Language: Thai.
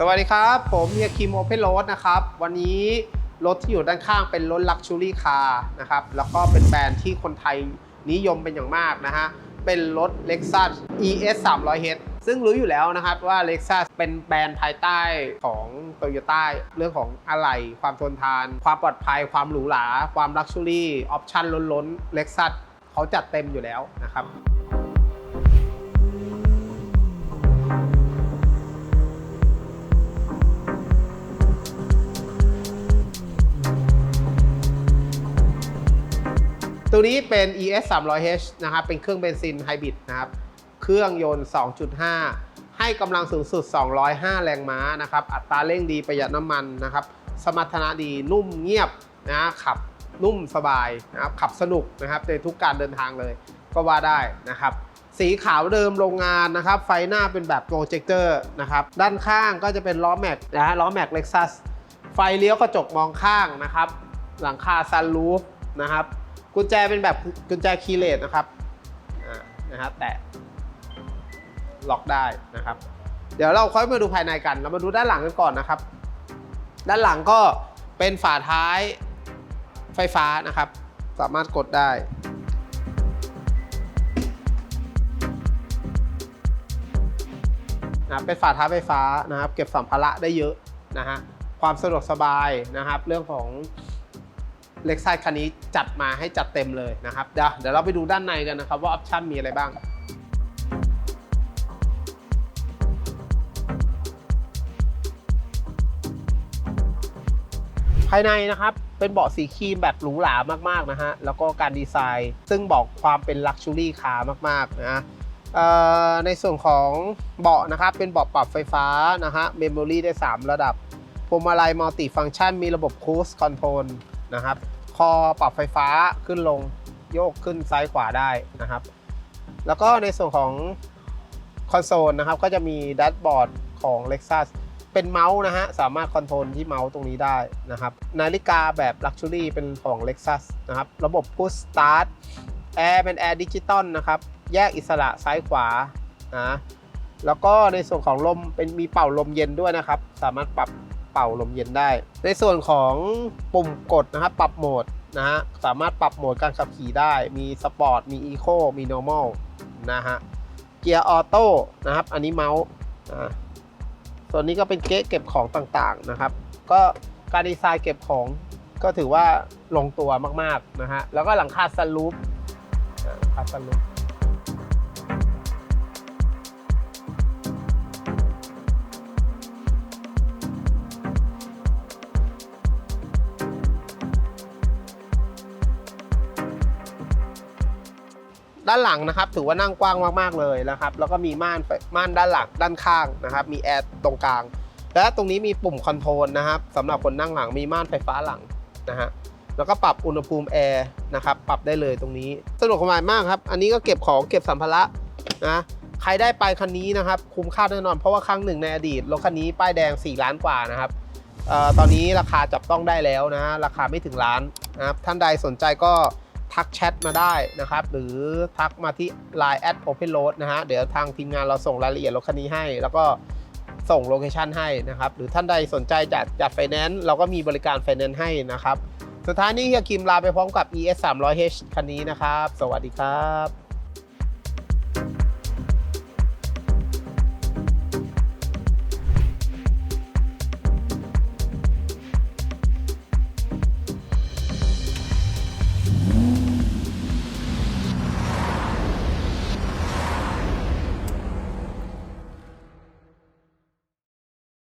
สวัสดีครับ ผมเฮียคิมโอเพนโรดนะครับ วันนี้รถที่อยู่ด้านข้างเป็นรถลักชูรี่คาร์นะครับ แล้วก็เป็นแบรนด์ที่คนไทยนิยมเป็นอย่างมากนะฮะ เป็นรถ Lexus ES 300h ซึ่งรู้อยู่แล้วนะครับว่า Lexus เป็นแบรนด์ภายใต้ของ Toyota เรื่องของอะไหล่ความทนทาน ความปลอดภัย ความหรูหรา ความลักชูรี่ออปชั่นล้นๆ Lexus เขาจัดเต็มอยู่แล้วนะครับ ตัวนี้เป็น ES 300H นะครับ เป็นเครื่องเบนซินไฮบริดนะครับ เครื่องยนต์ 2.5 ให้กำลังสูงสุด 205 แรงม้านะครับ อัตราเร่งดีประหยัดน้ำมันนะครับ สมรรถนะดีนุ่มเงียบนะขับนุ่มสบายนะครับ ขับสนุกนะครับในทุกการเดินทางเลยก็ว่าได้นะครับ สีขาวเดิมโรงงานนะครับ ไฟหน้าเป็นแบบโปรเจคเตอร์นะครับ ด้านข้างก็จะเป็นล้อแม็กนะล้อแม็กเล็กซัสไฟเลี้ยวกระจกมองข้างนะครับ หลังคาซันรูฟ นะครับ กุญแจเป็นแบบกุญแจคีย์เลสนะครับนะฮะแตะล็อกได้นะครับ เดี๋ยวเราค่อยมาดูภายในกัน เรามาดูด้านหลังกันก่อนนะครับ ด้านหลังก็เป็นฝาท้ายไฟฟ้านะครับ สามารถกดได้นะเป็นฝาท้ายไฟฟ้านะครับ เก็บสัมภาระได้เยอะนะฮะความสะดวกสบายนะครับ เรื่องของ เล็กไซคันนี้จัดมาให้จัดเต็มเลยนะครับเดี๋ยวเดี๋ยวเราไปดูด้านในกันนะครับว่าออปชั่นมีอะไรบ้างภายในนะครับ เป็นเบาะสีครีมแบบหรูหรามาก ๆ นะฮะ แล้วก็การดีไซน์ ซึ่งบอกความเป็นลักชูรี่คาร์มาก ๆ นะในส่วนของเบาะนะครับ เป็นเบาะปรับไฟฟ้านะฮะเมมโมรี่ได้ 3 ระดับพวงมาลัยมัลติฟัง c t ชัน มีระบบคูสคอนโทรล นะครับ คอปรับไฟฟ้าขึ้นลงโยกขึ้นซ้ายขวาได้นะครับ แล้วก็ในส่วนของคอนโซลนะครับก็จะมีแดชบอร์ดของ Lexus เป็นเมาส์นะฮะสามารถคอนโทรลที่เมาส์ตรงนี้ได้นะครับ นาฬิกาแบบ Luxury เป็นของ Lexus นะครับ ระบบ Push Start แอร์เป็นแอร์ดิจิตอลนะครับ แยกอิสระซ้ายขวานะแล้วก็ในส่วนของลมเป็นมีเป่าลมเย็นด้วยนะครับ สามารถปรับ ป่าลมเย็นได้ ในส่วนของปุ่มกดนะครับปรับโหมดนะฮะสามารถปรับโหมดการขับขี่ได้ มีสปอร์ตมีอีโคมี normal นะฮะเกียร์ออโต้นะครับ อันนี้เมาส์นะส่วนนี้ก็เป็นเก๊ะเก็บของต่างๆนะครับ ก็การดีไซน์เก็บของก็ถือว่าลงตัวมากๆนะฮะแล้วก็หลังคาซันรูฟครับสรุป ด้านหลังนะครับ ถือว่านั่งกว้างมากๆเลยนะครับ แล้วก็มีม่านม่านด้านหลังด้านข้างนะครับ มีแอร์ตรงกลาง และตรงนี้มีปุ่มคอนโทรลนะครับสำหรับคนนั่งหลังมีม่านไฟฟ้าหลังนะฮะแล้วก็ปรับอุณหภูมิแอร์นะครับปรับได้เลยตรงนี้สะดวกสบายมากครับ อันนี้ก็เก็บของเก็บสัมภาระนะใครได้ไปคันนี้นะครับ คุ้มค่าแน่นอนเพราะว่าครั้งหนึ่งในอดีตรถคันนี้ป้ายแดง 4 ล้านกว่านะครับเอ่อตอนนี้ราคาจับต้องได้แล้วนะ ราคาไม่ถึงล้านนะครับท่านใดสนใจก็ ทักแชทมาได้นะครับ หรือทักมาที่ Line at Open Road นะฮะ เดี๋ยวทางทีมงานเราส่งรายละเอียดรถคันนี้ให้ แล้วก็ส่งโลเคชันให้นะครับ หรือท่านใดสนใจจัดจัดไฟแนนซ์เราก็มีบริการไฟแนนซ์ให้นะครับ สุดท้ายนี้เฮียคิมลาไปพร้อมกับ ES 300H คันนี้นะครับ สวัสดีครับ